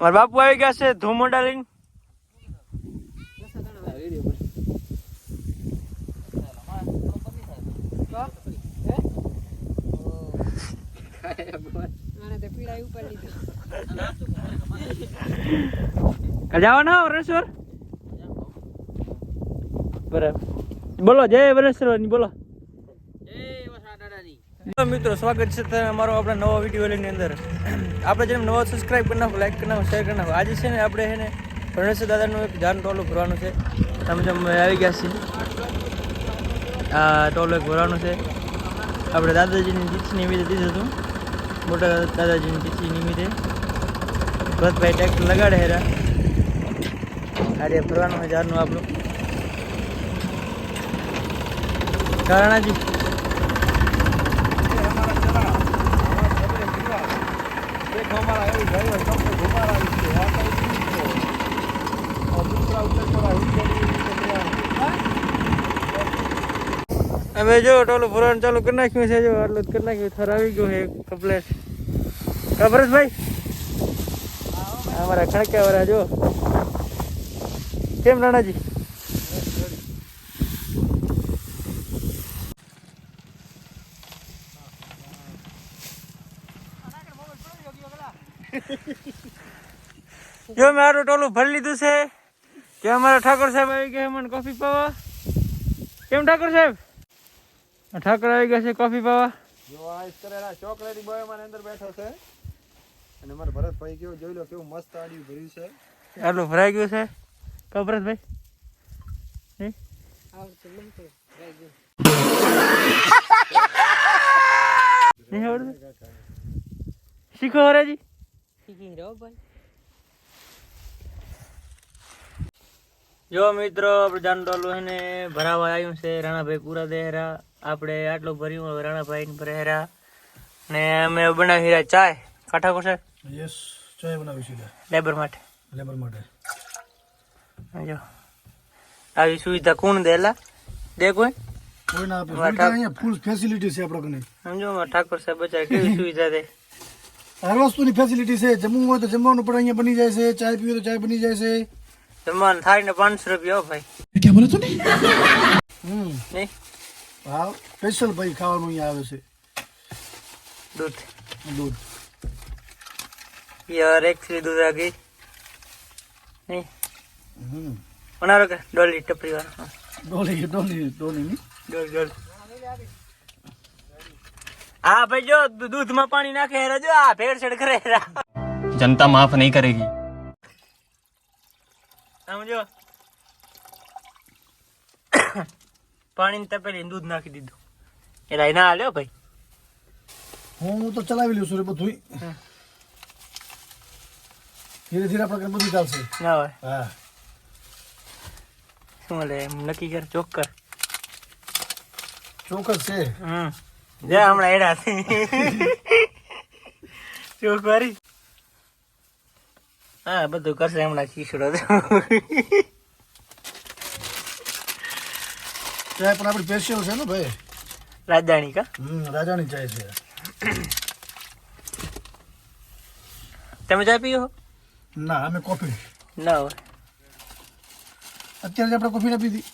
મારા બાપુ આવી ગયા છે ધૂમો ઉપર લીધો જવાના વરેશ્વર બરાબર. બોલો, જય વરેશ્વર બોલો. મિત્રો, સ્વાગત છે તમે અમારો આપણા નવા વીડિયો લઈને અંદર. આપણે જેમ નવા સબસ્ક્રાઈબ કરી નાખો લાઈક કરી નાખો શેર કરી નાખો, આજે છે ને આપણે છે ને રણેશ્વર દાદાનું એક જાન ટોલું ભરવાનું છે. તમે જેમ આવી ગયા છીએ. આ ટોલું એક ભરવાનું છે. આપણે દાદાજીની તિથિ નિમિત્તે દીધું હતું. મોટા દાદાજીની તિથિ નિમિત્તે. ભરતભાઈ ટેક્ટર લગાડે હેરા. આજે ભરવાનું છે જાનનું આપણું. કારણાજી અમે જો ટોલું ભરવાનું ચાલુ કરી નાખ્યું છે, જો આટલું કરી નાખ્યું થર આવી ગયો છે કપલેટ કપરેશભાઈ અમારા ખણક્યા વાળા જો. કેમ રાણાજી જો મેં આટલું ટોલું ભરી લીધું છે, કે અમારા ઠાકોર સાહેબ આવી ગયા મને કોફી પાવા. કેમ ઠાકોર સાહેબ? ઠાકોર આવી ગયા છે કોફી પાવા. જો આ ઇસ કરેલા ચોકલેટી બોય મારી અંદર બેઠો છે. અને મારો ભરતભાઈ કેવો જોઈ લો કેવું મસ્ત આડી ભર્યું છે. આટલું ભરાઈ ગયું છે. કપરતભાઈ ભાઈ નહીં આવડતું? શીખો હરાજી. શીખી રહ્યો ભાઈ. જો મિત્રો આપણે ડોલું એને ભરાવા આવ્યું છે રાણાભાઈ પૂરા દેહરા. આપણે આટલું ભર્યું હવે રાણાભાઈ ભરેરા ને અમે બનાવી રહ્યા ચાય. કાઠા કોસે યસ ચાય બનાવી છે લેબર માટે. લેબર માટે. જો. આવી સુવિધા કોણ દેલા દે કોઈ? કોઈ ના આપે. અહીંયા ફૂલ ફેસિલિટી છે આપણા કને. સમજો ઠાકોર સાહેબ બચાય કેવી સુવિધા દે. હર વસ્તુની ફેસિલિટી છે. જમવું હોય તો જમવાનું પણ અહીંયા બની જાય છે. ચાય પીવું તો ચાય બની જાય છે. તમારે થાળી ને પાંચસો રૂપિયા ભાઈ. ક્યાં બોલે તું હમ. હા સ્પેશિયલ ભાઈ ખાવાનું અહીંયા આવે છે. દૂધ. દૂધ. યાર એકચુઅલી દૂધ આ નહીં અનારો કે? ડોલી ટપરી વાળો ડોલી ડોલી ડોલી ની? ડોલ ડોલ. હા ભાઈ જો દૂધમાં પાણી નાખે જો આ ભેળસેળ કરે જનતા માફ નહીં કરેગી. સમજો? પાણી તપેલી દૂધ નાખી દીધું. એલા ના હાલ્યો ભાઈ? હું તો ચલાવી લઉં છું રે બધું ધીરે ધીરે આપણે બધું ચાલશે. ના હોય? હા. શું લે એમ નક્કી કર ચોક કર. ચોક્કસ છે. હમ. જા હમણાં એડા ચોક વારી. હા બધું કરશે હમણાં શીશડો ચાય પણ આપણી સ્પેશિયલ છે ને ભાઈ? રાજાણી કા? હમ રાજાણી ચાય છે. તમે ચા પીઓ? ના અમે કોફી. ના અત્યારે આપણે કોફી ના પીધી.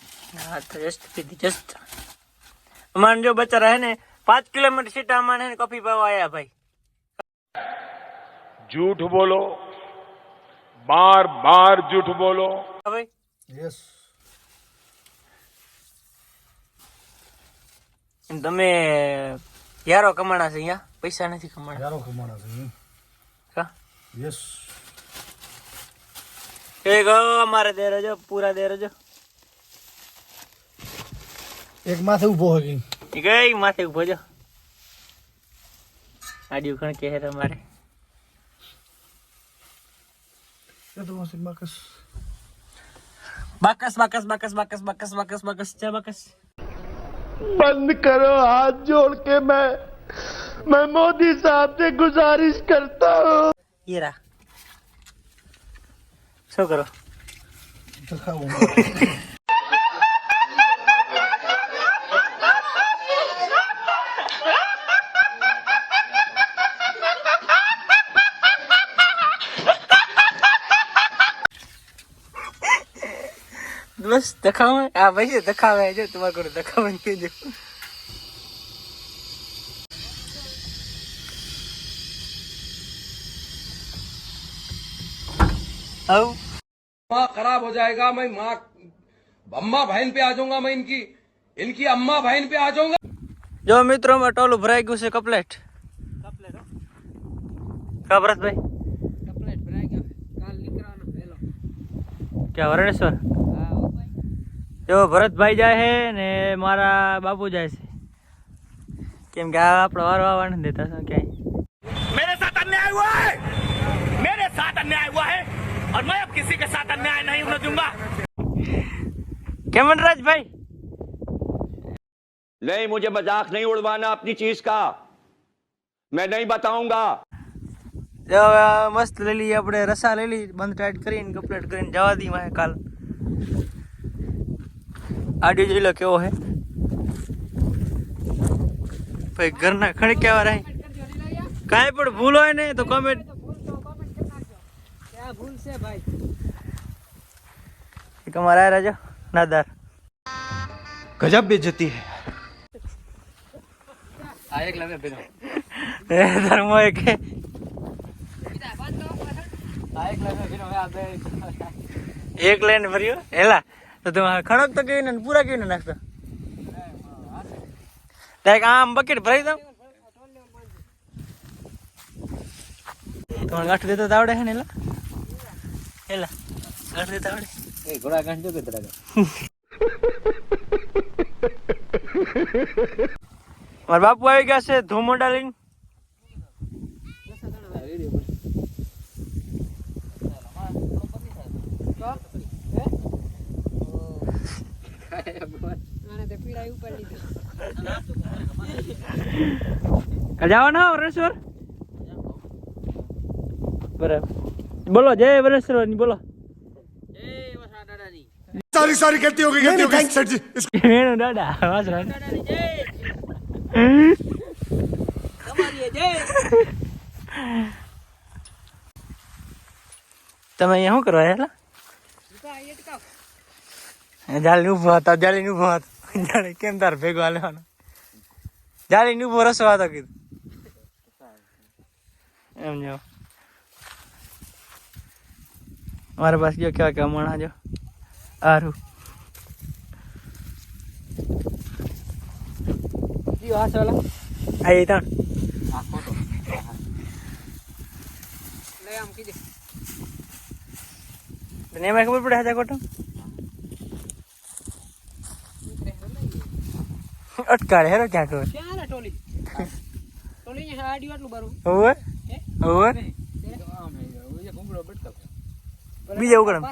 હા તો જસ્ટ પીધી જસ્ટ અમારે જો બચા રહે ને પાંચ કિલોમીટર સીટા અમારે કોફી પાવા આવ્યા ભાઈ. જૂઠ બોલો બાર બાર જૂઠ બોલો. તમે યારો કમાણા છે અહીંયા? પૈસા નથી કમાણા. યારો કમાણા છે યસ એક અમારે દેર રજો પૂરા દે રજો એક માથે ઊભો હે ગઈ માથે ઊભો જો. આડ્યું ખણ કે હે તમારે ketemu si Bakas. Bakas, Bakas, Bakas, Bakas, Bakas, Bakas, Bakas, क्या Bakas? बंद करो हाथ जोड़ के मैं मैं मोदी साहब से गुजारिश करता हूँ ये रहा शो करो બસ દખાવે આ ભાઈ છે દખાવે જો તમારે કોઈ દખાવે કહી દો આવું माँ खराब हो जाएगा मैं माँ अम्मा बहन पे आ जाऊंगा मैं इनकी इनकी अम्मा बहन पे आ जाऊंगा જો મિત્રો માં ટોલું ભરાઈ ગયું છે કપલેટ કા ભરતભાઈ કપલેટ ભરાઈ ગયો કાલ નીકળવાનો વહેલો ક્યાં વરણેશ્વર હા હો ભાઈ જો ભરતભાઈ જાય છે ને મારા બાપુ જાય છે કેમ કે આ આપણે વારો આવવા નથી દેતા શું ક્યાંય मेरे साथ अन्याय हुआ है मेरे साथ अन्याय हुआ है और मैं अब किसी के साथ अन्याय नहीं होने दूंगा કેમ રાજભાઈ नहीं मुझे मजाक नहीं उड़वाना अपनी चीज का मैं नहीं बताऊंगा જો હવે આ મસ્ત લઈ લઈએ આપણે રસા લઈ લઈએ બંધ ટાઈટ કરીને કમ્પ્લીટ કરીને જવા દી મારે કાલ આડિયો જોઈ કેવો હે? ભાઈ ઘરના ખણક્યા રહે? કાંઈ પણ ભૂલ હોય ને તો કમેન્ટ ભૂલ છે ભાઈ તમારા અમારા આ રાજા નાદાર. ગજબ બેજતી હે. આ એક લગે બેનો એ ધર્મો એક હે. આ એક આ બે. એક લઈને ભર્યો? હેલા. તો તમે ખડક તો કેવી ને પૂરા કેવી ને નાખતો. ડાયરેક્ટ આમ બકેટ ભરાઈ દઉં તમારે ગાંઠ દેતો આવડે છે ને એલા? એલા ગાંઠ દેતા આવડે. એ ઘોડા ગાંઠ જો કે તરા મારા બાપુ આવી ગયા છે ધૂમો ડાલીને. બોલો જય વરેશ્વરની બોલો. તમે અહીંયા શું કરવા જાલ ઊભો હતા જાલી ઊભો હતા. જાળી કેમ તાર ભેગો હાલવાનો? જાળી ઊભો રસો હતો કીધું. એમ જો. મારા પાસે ગયો કેવા કે હમણાં જો. આરું જીઓ હાસ વાલા આઈ ત્રણ લે આમ કીધે તને એમાં ખબર પડે હાજા ખોટું? અટકાળે હેરો ક્યાં ખબર ક્યાં ટોલી. ટોલી ને આડ્યું આટલું બારું. હોવે? હોવે? બીજા ઉગડમ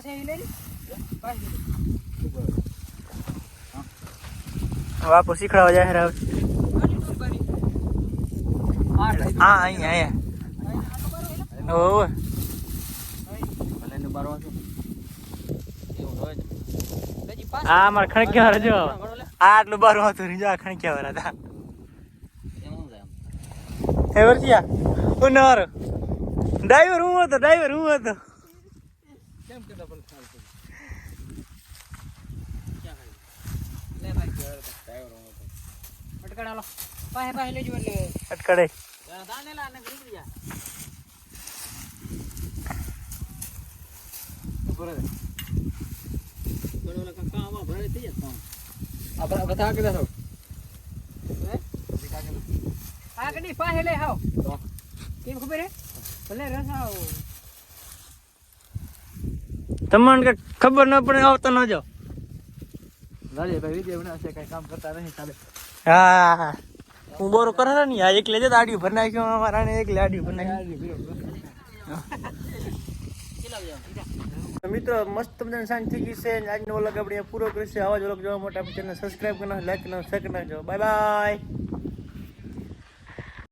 બાપુ શીખડાવા જાય હેરા હા અહીંયા અહીંયા. હોવે. હજી આ મારા ખણક્યા વાળા જો. આટલું બારું હતું જો આખણ કેવર હતા. એવર ક્યાં? હું નર ડ્રાઈવર હું હતો ડ્રાઈવર હું હતો કેમ કે ડબલ ફાલ તો લે ભાઈ ડ્રાઈવર હું હતો? અટકડાલો પાહે પાહે લેજો લે અટકડે દાને લા ને ગરી ગયા બરાબર બરાબર કાકા આપણે બધા આગળ જાવ આગળની પાસે લઈ આવ કેમ ખબર હે? ભલે રસ આવ. તમને કે ખબર ન પડે આવતા ના જાઓ. લાલી ભાઈ વીડિયો બનાવશે કામ કરતા નહીં સાલે હા. હું બોરો કરે ને આ એક લેજે આડી ભર નાખ્યો અમારા એક લે આડી ભર નાખ્યો. મિત્રો, મસ્ત તમને સાંજ થઈ ગઈ છે. આજનો વ્લોગ આપણે પૂરો કરીશું. આવા જ વ્લોગ જોવા માટે આપણે ચેનલ સબસ્ક્રાઈબ કરજો લાઈક કરજો શેર કરજો બાય બાય